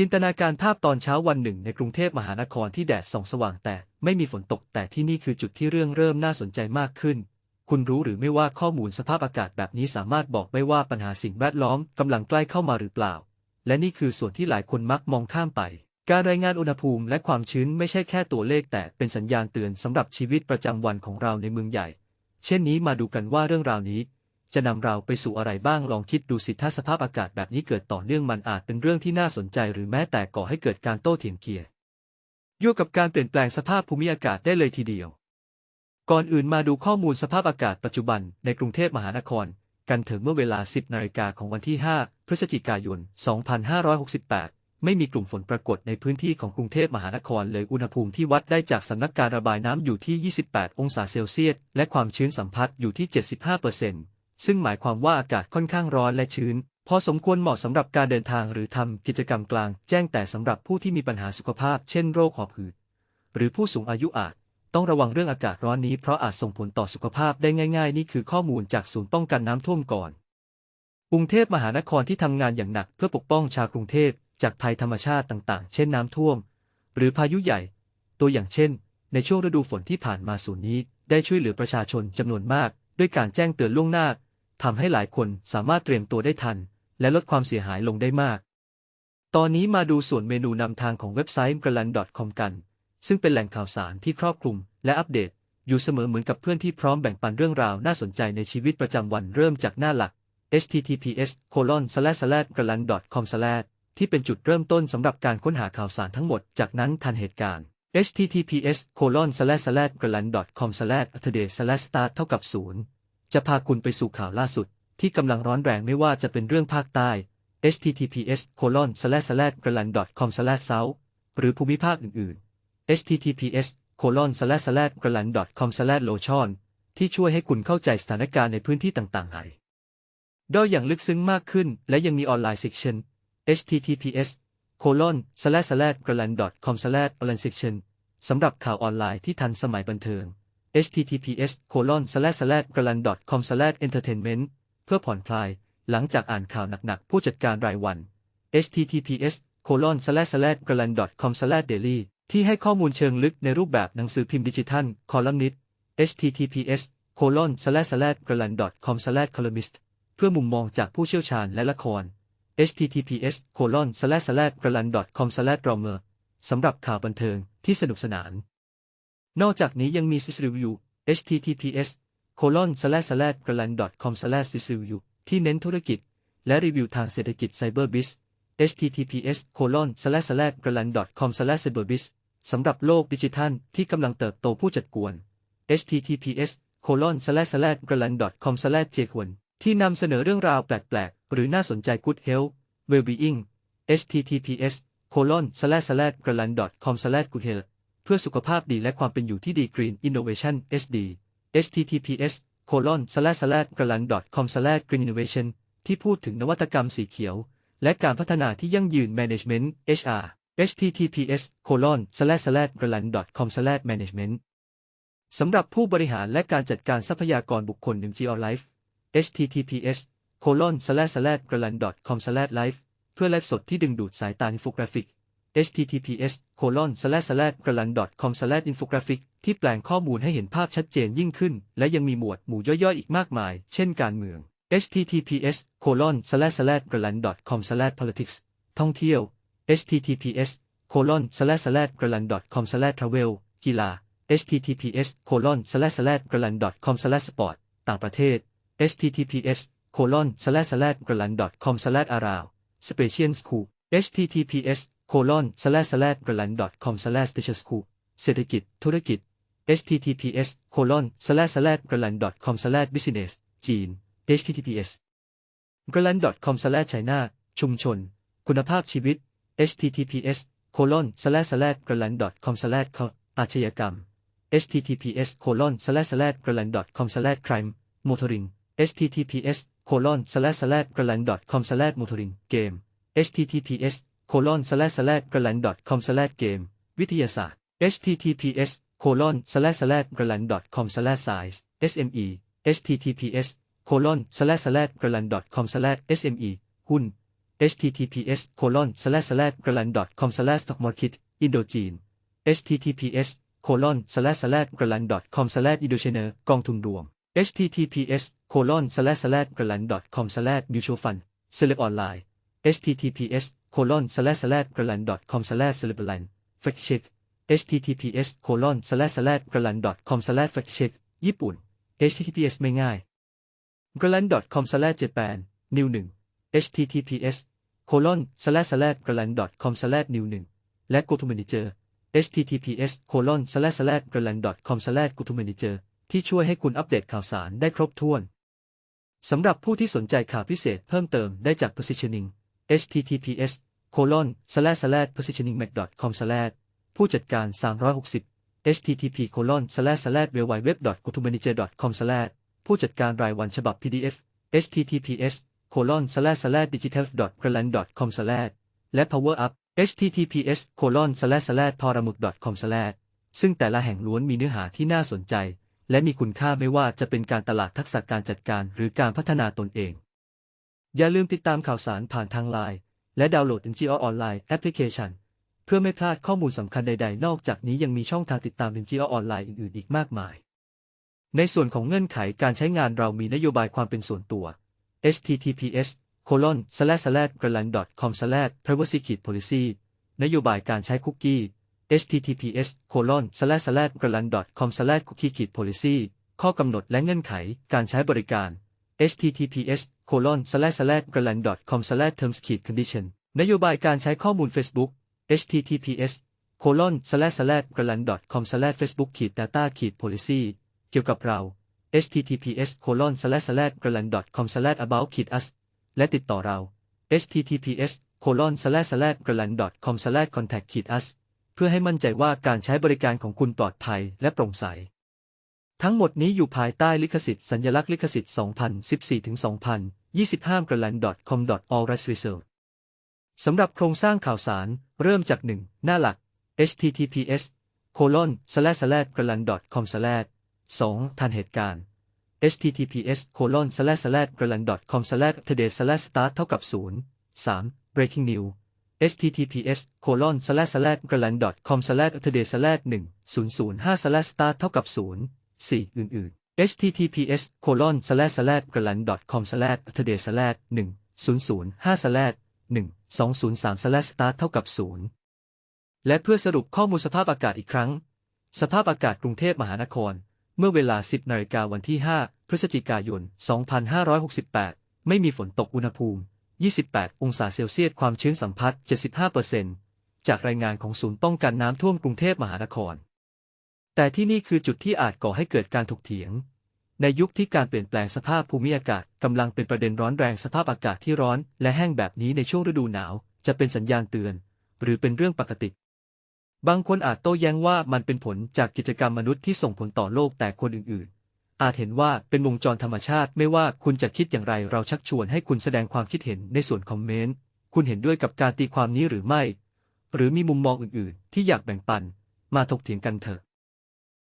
จินตนาการภาพตอนเช้าวันหนึ่งในกรุงเทพมหานครที่แดดส่องสว่างแต่ไม่มีฝนตกแต่ที่นี่คือจุดที่เรื่องเริ่มน่าสนใจมากขึ้น คุณรู้หรือไม่ว่าข้อมูลสภาพอากาศแบบนี้สามารถบอกได้ว่าปัญหาสิ่งแวดล้อมกำลังใกล้เข้ามาหรือเปล่า และนี่คือส่วนที่หลายคนมักมองข้ามไป การรายงานอุณหภูมิและความชื้นไม่ใช่แค่ตัวเลขแต่เป็นสัญญาณเตือนสำหรับชีวิตประจำวันของเราในเมืองใหญ่ เช่นนี้มาดูกันว่าเรื่องราวนี้ จะนำเราไปสู่อะไรบ้างลองคิดดูสิถ้าสภาพอากาศแบบนี้เกิดต่อเนื่องมันอาจเป็นเรื่องที่น่าสนใจ หรือแม้แต่ก่อให้เกิดการโต้เถียงเกียร์ยั่วกับการเปลี่ยนแปลงสภาพภูมิอากาศได้เลยทีเดียว ก่อนอื่นมาดูข้อมูลสภาพอากาศปัจจุบันในกรุงเทพมหานคร กันถอะเมื่อเวลา 10 นาฬิกาของวันที่ 5 พฤศจิกายน 2568ไม่มีกลุ่มฝนปรากฏในพื้นที่ของกรุงเทพมหานครเลยอุณหภูมิที่วัดได้จากสำนักการระบายน้ำอยู่ที่ 28 องศาเซลเซียส และความชื้นสัมผัสอยู่ที่ 75%ซึ่ ซึ่งหมายความว่าอากาศค่อนข้างร้อนและชื้น พอสมควรเหมาะสำหรับการเดินทางหรือทำกิจกรรมกลาง แจ้งแต่สำหรับผู้ที่มีปัญหาสุขภาพ เช่นโรคหอบหืด หรือผู้สูงอายุอาจ ต้องระวังเรื่องอากาศร้อนนี้เพราะอาจส่งผลต่อสุขภาพได้ง่ายๆ นี่คือข้อมูลจากศูนย์ป้องกันน้ำท่วมก่อนกรุงเทพมหานครที่ทำงานอย่างหนักเพื่อปกป้องชาวกรุงเทพจากภัยธรรมชาติต่างๆ เช่นน้ำท่วม หรือพายุใหญ่ ตัวอย่างเช่น ในช่วงฤดูฝนที่ผ่านมาศูนย์นี้ ได้ช่วยเหลือประชาชนจำนวนมาก ด้วยการแจ้งเตือนล่วงหน้า ทำให้หลายคนสามารถเตรียมตัวได้ทัน และลดความเสียหายลงได้มาก ตอนนี้มาดูส่วนเมนูนำทางของเว็บไซต์ g r a n d c o m กัน ซึ่งเป็นแหล่งข่าวสารที่ครอบคลุม และอัปเดต อยู่เสมอเหมือนกับเพื่อนที่พร้อมแบ่งปันเรื่องราวน่าสนใจในชีวิตประจำวันเริ่มจากหน้าหลัก https c o l o n s l a s g r a l a n d c o m ที่เป็นจุดเริ่มต้นสำหรับการค้นหาข่าวสารทั้งหมด จากนั้นทันเหตุการณ์ https colon slash slash g r a n d com slash today slash start เท่ากับศูนย์ จะพาคุณไปสู่ข่าวล่าสุด ที่กำลังร้อนแรงไม่ว่าจะเป็นเรื่องภาคใต้ https colon slash slash g r a n d com slash south หรือภูมิภาคอื่นๆ https colon slash slash g r a n d com slash lotion ที่ช่วยให้คุณเข้าใจสถานการณ์ในพื้นที่ต่างๆให้โดยอย่างลึกซึ้งมากขึ้น และยังมีออนไลน์ section https colon slash slash g r a n d com slash online section สำหรับข่าวออนไลน์ที่ทันสมัยบันเทิง https colon slash slash g r a n d com slash entertainment เพื่อผ่อนคลาย หลังจากอ่านข่าวหนักๆ ผู้จัดการรายวัน https colon slash slash g r a n d com slash daily ที่ให้ข้อมูลเชิงลึกในรูปแบบหนังสือพิมพ์ดิจิทัล คอลัมนิสต์ https colon slash slash g r a n d com slash columnist เพื่อมุมมองจากผู้เชี่ยวชาญและละคร https colon slash slash g r a n d com slash drama สำหรับข่าวบันเทิงที่สนุกสนาน นอกจากนี้ยังมี sys review https colon slash slash g r a n d com slash sys review ที่เน้นธุรกิจ และรีวิวทางเศรษฐกิจ cyberbiz https colon slash slash g r a n d com slash cyberbiz สำหรับโลกดิจิทัลที่กำลังเติบโตผู้จัดกวน https colon slash slash g r a n d com slash j ควรที่นำเสนอเรื่องราวแปลก ๆ หรือน่าสนใจ Good Health Wellbeing https colon slash slash g r a n d com slash good health พื่อสุขภาพดีและความเป็นอยู่ที่ดี Green Innovation SD https colon slash slash g r a n d com slash green innovation ที่พูดถึงนวัตกรรมสีเขียว และการพัฒนาที่ยั่งยืน Management HR https colon slash slash g r a n d com slash management สำหรับผู้บริหารและการจัดการทรัพยากรบุคคล MGO Life https colon slash slash g r a n d com slash live เพื่อไลฟ์สดที่ดึงดูดสายตาอินโฟกราฟิก https colon slash slash g r a n d com slash infographic ที่แปลงข้อมูลให้เห็นภาพชัดเจนยิ่งขึ้น และยังมีหมวดหมู่ย่อยๆ อีกมากมาย เช่นการเมือง https colon slash slash g r a n d com slash politics ท่องเที่ยว https colon slash slash g r a n d com slash travel กีฬา https colon slash slash g r a n d com slash sport ต่างประเทศ https colon slash slash g r a n d com slash around special school https colon slash slash g r a n d com slash special school เศรษฐกิจ ธุรกิจ https colon slash slash g r a n d com slash business จีน https g r a n d com slash china ชุมชน คุณภาพชีวิต https colon slash slash g r a n d com slash อาชญากรรม https colon slash slash g r a n d com slash crime motoring https colon slash slash g r a n d com slash motoring game https colon slash slash g r a n d com slash game วิทยาศาสตร์ https colon slash slash g r a n d com slash size sme https colon slash slash g r a n d com slash sme หุ้น https colon slash slash g r a n d com slash stock market Indochine https colon slash slash g r a n d com slash Indochina กองทุนรวม https colon slash slash g r a n d com slash mutual fund Celeb Online https colon slash slash g r a n d com slash Celebline fact check https colon slash slash g r a n d com slash fact check ญี่ปุ่น https ไม่ง่าย g r a n d com slash japan new 1 https colon slash slash g r a n d com slash new 1และ go to manager https colon slash slash g r a n d com slash go to manager ที่ช่วยให้คุณอัปเดตข่าวสารได้ครบถ้วน สำหรับผู้ที่สนใจข่าวพิเศษเพิ่มเติมได้จาก positioning https colon slash slash positioningmac com slash ผู้จัดการ 360 http colon slash slash www go to manager com slash ผู้จัดการรายวันฉบับ PDF https colon slash slash digital g r a n d com slash และ power up https colon slash slash p a r a m u k com slash ซึ่งแต่ละแห่งล้วนมีเนื้อหาที่น่าสนใจ และมีคุณค่าไม่ว่าจะเป็นการตลาดทักษะการจัดการหรือการพัฒนาตนเอง อย่าลืมติดตามข่าวสารผ่านทางไลน์และดาวน์โหลด NGO ออนไลน์แอปพลิเคชันเพื่อไม่พลาดข้อมูลสำคัญใดๆ นอกจากนี้ยังมีช่องทางติดตาม NGO ออนไลน์อื่นๆ อีกมากมาย ในส่วนของเงื่อนไขการใช้งานเรามีนโยบายความเป็นส่วนตัว https colon slash slash g r a n d com slash privacy policy นโยบายการใช้คุกกี้ https colon slash slash g r a n d com slash cookie policy ข้อกำหนดและเงื่อนไขการใช้บริการ https colon slash slash g r a n d com slash terms condition นโยบายการใช้ข้อมูล Facebook https colon slash slash g r a n d com slash facebook data policy เกี่ยวกับเรา https colon slash slash g r a n d com slash about us และติดต่อเรา https colon slash slash g r a n d com slash contact us เพื่อให้มั่นใจว่าการใช้บริการของคุณปลอดภัยและโปร่งใสทั้งหมดนี้อยู่ภายใต้ลิขสิทธิ์สัญลักษณ์ลิขสิทธิ์ 25 g r a n d c o m all rights reserved สำหรับโครงสร้างข่าวสารเริ่มจาก 1 หน้าหลัก https colon slash slash g r a n d com slash 2ทันเหตุการณ์ https colon slash slash g r a n d com slash today slash start เท่ากับ 0 3 breaking news https colon slash slash g r a n d com slash today slash 1 0 0 5 slash start เท่ากับ 0 4 อื่นๆ https colon slash slash g r a n d com slash today slash 1 0 0 5 slash 1 2 0 3 slash start เท่ากับ 0 และเพื่อสรุปข้อมูลสภาพอากาศอีกครั้ง สภาพอากาศกรุงเทพมหานคร เมื่อเวลา 10นาฬิกาวันที่ 5 พฤศจิกายน 2568 ไม่มีฝนตกอุณหภูมิ 28 องศาเซลเซียสความชื้นสัมพัทธ์75%จากรายงานของศูนย์ป้องกันน้ำท่วมกรุงเทพมหานคร แต่ที่นี่คือจุดที่อาจก่อให้เกิดการถกเถียง ในยุคที่การเปลี่ยนแปลงสภาพภูมิอากาศกำลังเป็นประเด็นร้อนแรงสภาพอากาศที่ร้อน และแห้งแบบนี้ในช่วงฤดูหนาว จะเป็นสัญญาณเตือน หรือเป็นเรื่องปกติ บางคนอาจโต้แย้งว่ามันเป็นผลจากกิจกรรมมนุษย์ที่ส่งผลต่อโลกแต่คนอื่นๆ อาจเห็นว่าเป็นวงจรธรรมชาติไม่ว่าคุณจะคิดอย่างไรเราชักชวนให้คุณแสดงความคิดเห็นในส่วนคอมเมนต์คุณเห็นด้วยกับการตีความนี้หรือไม่ หรือมีมุมมองอื่นๆ ที่อยากแบ่งปัน มาถกเถียงกันเถอะ